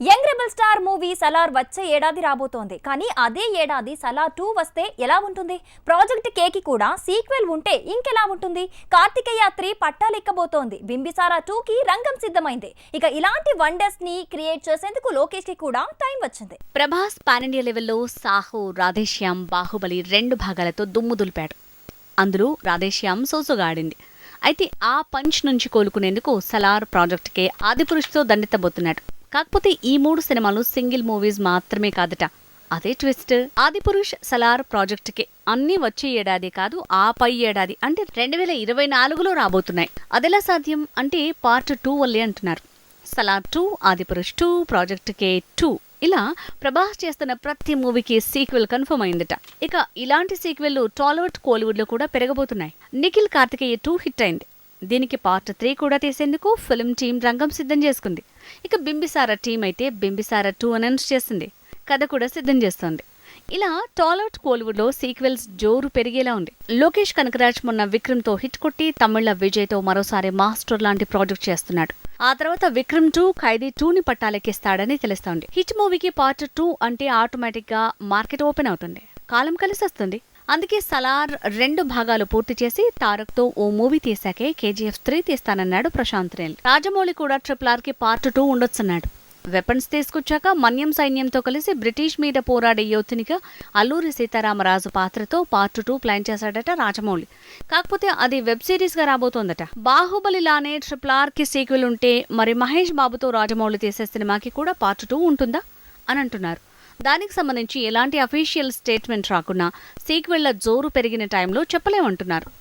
Young rebel star movie Salaar వచ్చే ఏడాది రాబోతోంది. కానీ అదే ఏడాది సలార్ టూ వస్తే ఎలా ఉంటుంది? ప్రాజెక్ట్ కేకి కూడా సీక్వెల్ ఉంటే ఇంకెలా ఉంటుంది? కార్తికేయ త్రీ పట్టాలెక్కబోతోంది. బింబిసారా టూకి రంగం సిద్ధమైంది. ఇక ఇలాంటి వండర్స్ని క్రియేట్ చేసేందుకు లోకేష్కి కూడా టైం వచ్చింది. ప్రభాస్ పానిండియా లెవెల్లో సాహో రాధేశ్యామ్ బాహుబలి రెండు భాగాలతో దుమ్ము దులిపాడు. అందులో రాధేశ్యామ్ సోసుగా ఆడింది. అయితే ఆ పంచ్ నుంచి కోలుకునేందుకు సలార్ ప్రాజెక్ట్కే ఆదిపురుషుతో దండెత్తబోతున్నాడు. కాకపోతే ఈ మూడు సినిమాలు సింగిల్ మూవీస్ మాత్రమే కాదట. అదే ట్విస్ట్. ఆదిపురుష్ సలార్ ప్రాజెక్ట్కి అన్ని వచ్చే ఏడాది కాదు ఆ పై ఏడాది అంటే రెండు వేల ఇరవై నాలుగులో రాబోతున్నాయి. అదెలా సాధ్యం అంటే పార్ట్ టూ వల్లే అంటున్నారు. Salaar two Adipurush two project K two. ఇలా ప్రభాస్ చేస్తున్న ప్రతి మూవీకి సీక్వెల్ కన్ఫర్మ్ అయిందట. ఇక ఇలాంటి సీక్వెల్ టాలీవుడ్ కోలీవుడ్లో కూడా పెరగబోతున్నాయి. నిఖిల్ కార్తికేయ టూ హిట్ అయింది. దీనికి పార్ట్ త్రీ కూడా తీసేందుకు ఫిల్మ్ టీం రంగం సిద్ధం చేసుకుంది. ఇక బింబిసార టీం అయితే బింబిసార టూ అనౌన్స్ చేసింది కథ కూడా సిద్ధం చేస్తోంది. ఇలా టాలీవుడ్ కోలీవుడ్లో సీక్వెల్స్ జోరు పెరిగేలా ఉంది. లోకేష్ కనకరాజ్ మొన్న విక్రమ్తో హిట్ కొట్టి తమిళ విజయ్తో మరోసారి మాస్టర్ లాంటి ప్రాజెక్ట్ చేస్తున్నాడు. ఆ తర్వాత విక్రమ్ టూ ఖైదీ టూని పట్టాలెక్కిస్తాడని తెలుస్తోంది. హిట్ మూవీకి పార్ట్ టూ అంటే ఆటోమేటిక్గా మార్కెట్ ఓపెన్ అవుతుంది. కాలం కలిసి వస్తుంది అందుకే సలార్ రెండు భాగాలు పూర్తి చేసి తారక్తో ఓ మూవీ తీసాకే కేజీఎఫ్ త్రీ తీస్తానన్నాడు ప్రశాంత్ నీల్ రాజమౌళి కూడా ట్రిపుల్ ఆర్కి పార్ట్ టూ ఉండొచ్చన్నాడు. వెపన్స్ తీసుకొచ్చాక మన్యం సైన్యంతో కలిసి బ్రిటిష్ మీద పోరాడే యోధునిగా అల్లూరి సీతారామరాజు పాత్రతో పార్ట్ టూ ప్లాన్ చేశాడట రాజమౌళి. కాకపోతే అది వెబ్ సిరీస్గా రాబోతోందట. బాహుబలిలానే ట్రిపుల్ ఆర్కి సీక్వెల్ ఉంటే మరి మహేష్ బాబుతో రాజమౌళి తీసే సినిమాకి కూడా పార్ట్ టూ ఉంటుందా? అని అంటున్నారు. దానికి సంబంధించి ఎలాంటి అఫీషియల్ స్టేట్మెంట్ రాకున్నా సీక్వెళ్ళ జోరు పెరిగిన టైంలో చెప్పలేమంటున్నారు.